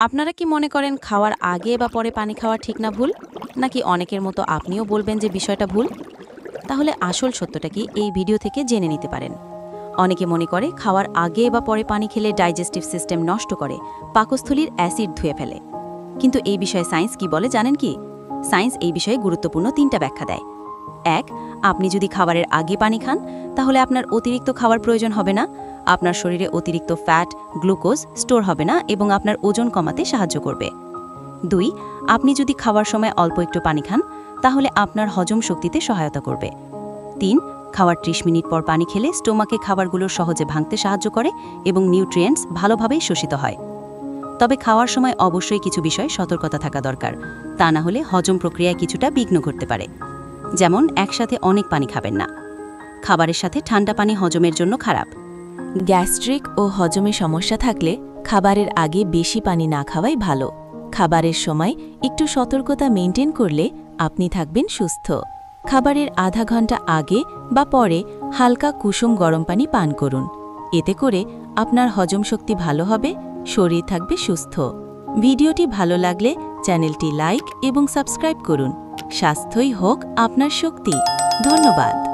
আপনারা কি মনে করেন খাওয়ার আগে বা পরে পানি খাওয়া ঠিক না ভুল? নাকি অনেকের মতো আপনিও বলবেন যে বিষয়টা ভুল? তাহলে আসল সত্যটা কি এই ভিডিও থেকে জেনে নিতে পারেন। অনেকে মনে করে খাওয়ার আগে বা পরে পানি খেলে ডাইজেস্টিভ সিস্টেম নষ্ট করে, পাকস্থলীর অ্যাসিড ধুয়ে ফেলে। কিন্তু এই বিষয়ে সায়েন্স কি বলে জানেন কি? সায়েন্স এই বিষয়ে গুরুত্বপূর্ণ তিনটা ব্যাখ্যা দেয়। এক, আপনি যদি খাবারের আগে পানি খান, তাহলে আপনার অতিরিক্ত খাওয়ার প্রয়োজন হবে না। আপনার শরীরে অতিরিক্ত ফ্যাট গ্লুকোজ স্টোর হবে না এবং আপনার ওজন কমাতে সাহায্য করবে। দুই, আপনি যদি খাওয়ার সময় অল্প একটু পানি খান, তাহলে আপনার হজম শক্তিতে সহায়তা করবে। তিন, খাওয়ার ত্রিশ মিনিট পর পানি খেলে স্টোমাকে খাবারগুলো সহজে ভাঙতে সাহায্য করে এবং নিউট্রিয়েন্টস ভালোভাবেই শোষিত হয়। তবে খাওয়ার সময় অবশ্যই কিছু বিষয়ে সতর্কতা থাকা দরকার, তা না হলে হজম প্রক্রিয়ায় কিছুটা বিঘ্ন ঘটতে পারে। যেমন, একসাথে অনেক পানি খাবেন না। খাবারের সাথে ঠান্ডা পানি হজমের জন্য খারাপ। গ্যাস্ট্রিক ও হজমে সমস্যা থাকলে খাবারের আগে বেশি পানি না খাওয়াই ভালো। খাবারের সময় একটু সতর্কতা মেনটেন করলে আপনি থাকবেন সুস্থ। খাবারের আধা ঘণ্টা আগে বা পরে হালকা কুসুম গরম পানি পান করুন। এতে করে আপনার হজম শক্তি ভালো হবে, শরীর থাকবে সুস্থ। ভিডিওটি ভালো লাগলে চ্যানেলটি লাইক এবং সাবস্ক্রাইব করুন। স্বাস্থ্যই হোক আপনার শক্তি। ধন্যবাদ।